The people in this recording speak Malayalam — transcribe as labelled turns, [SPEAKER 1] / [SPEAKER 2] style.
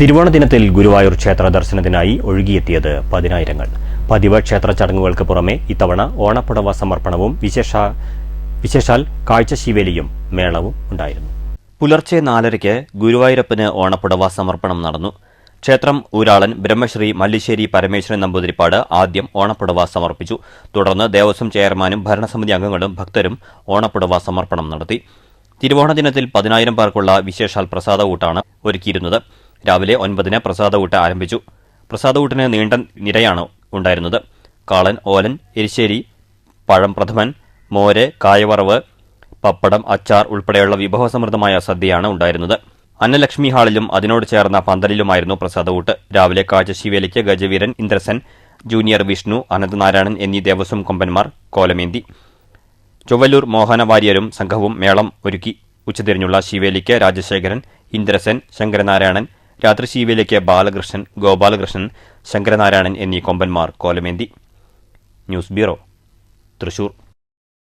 [SPEAKER 1] തിരുവോണ ദിനത്തിൽ ഗുരുവായൂർ ക്ഷേത്ര ദർശനത്തിനായി ഒഴുകിയെത്തിയത് പതിനായിരങ്ങൾ. പതിവ് ക്ഷേത്ര ചടങ്ങുകൾക്ക് പുറമെ ഇത്തവണ ഓണപ്പുടവ സമർപ്പണവും വിശേഷ വിശേഷാൽ കാഴ്ചശീവേലിയും മേളവും ഉണ്ടായിരുന്നു. പുലർച്ചെ നാലരയ്ക്ക് ഗുരുവായൂരപ്പന് ഓണപ്പുടവ സമർപ്പണം നടന്നു. ക്ഷേത്രം ഊരാളൻ ബ്രഹ്മശ്രീ മല്ലിശ്ശേരി പരമേശ്വരൻ നമ്പൂതിരിപ്പാട് ആദ്യം ഓണപ്പുടവ സമർപ്പിച്ചു. തുടർന്ന് ദേവസ്വം ചെയർമാനും ഭരണസമിതി അംഗങ്ങളും ഭക്തരും ഓണപ്പുടവ സമർപ്പണം നടത്തി. തിരുവോണ ദിനത്തിൽ പതിനായിരം പേർക്കുള്ള വിശേഷാൽ പ്രസാദ ഊട്ടാണ് ഒരുക്കിയിരുന്നത്. രാവിലെ ഒൻപതിന് പ്രസാദകൂട്ട് ആരംഭിച്ചു. പ്രസാദകൂട്ടിന് നീണ്ട നിരയാണ് ഉണ്ടായിരുന്നത്. കാളൻ ഓലൻ എരിശ്ശേരി പഴം പ്രഥമൻ മോര് കായവറവ് പപ്പടം അച്ചാർ ഉൾപ്പെടെയുള്ള വിഭവസമൃദ്ധമായ സദ്യയാണ് ഉണ്ടായിരുന്നത്. അന്നലക്ഷ്മി ഹാളിലും അതിനോട് ചേർന്ന പന്തലിലുമായിരുന്നു പ്രസാദകൂട്ട് രാവിലെ കാഴ്ചശീവേലിക്ക് ഗജവീരൻ ഇന്ദ്രസൻ ജൂനിയർ വിഷ്ണു അനന്തനാരായണൻ എന്നീ ദേവസ്വം കൊമ്പന്മാർ കോലമേന്തി. ചൊവ്വല്ലൂർ മോഹന വാര്യരും സംഘവും മേളം ഒരുക്കി. ഉച്ചതിരിഞ്ഞുള്ള ശിവേലിക്ക് രാജശേഖരൻ ഇന്ദ്രസൻ ശങ്കരനാരായണൻ രാത്രി ശിവയിലേക്ക് ബാലകൃഷ്ണൻ ഗോപാലകൃഷ്ണൻ ശങ്കരനാരായണൻ എന്നീ കൊമ്പന്മാർ കോലമേന്തി. News bureau Thrissur.